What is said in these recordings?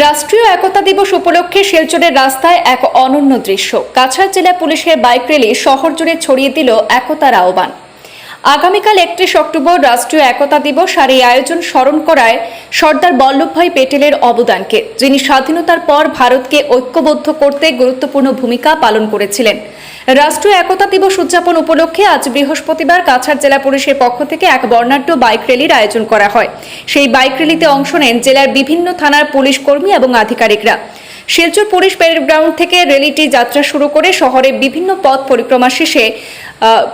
রাষ্ট্রীয় একতা দিবস উপলক্ষে শিলচরের রাস্তায় এক অনন্য দৃশ্য। কাছাড় জেলা পুলিশের বাইক র্যালি শহর জুড়ে ছড়িয়ে দিল একতার আহ্বান। আগামীকাল একত্রিশ অক্টোবর রাষ্ট্রীয় একতা দিবস আর এই আয়োজন স্মরণ করায় সর্দার বল্লভভাই পেটেলের অবদানকে, যিনি স্বাধীনতার পর ভারতকে ঐক্যবদ্ধ করতে গুরুত্বপূর্ণ ভূমিকা পালন করেছিলেন। রাষ্ট্রীয় একতা দিবস উদযাপন উপলক্ষে আজ বৃহস্পতিবার কাছাড় জেলা পুলিশের পক্ষ থেকে এক বর্ণাঢ্য বাইক র্যালির আয়োজন করা হয়। সেই বাইক র্যালিতে অংশ নেন জেলার বিভিন্ন থানার পুলিশ কর্মী এবং আধিকারিকরা। শিলচর পুলিশ প্যারেড গ্রাউন্ড থেকে র্যালিটি যাত্রা শুরু করে শহরের বিভিন্ন পথ পরিক্রমা শেষে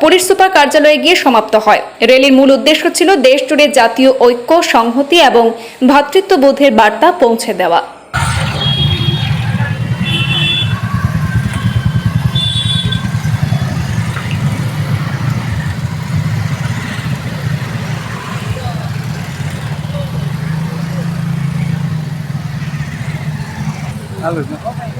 পুলিশ সুপার কার্যালয়ে গিয়ে সমাপ্ত হয়। র্যালির মূল উদ্দেশ্য ছিল দেশ জুড়ে জাতীয় ঐক্য, সংহতি এবং ভ্রাতৃত্ববোধের বার্তা পৌঁছে দেওয়া। Halos na. Okay.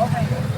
Okay.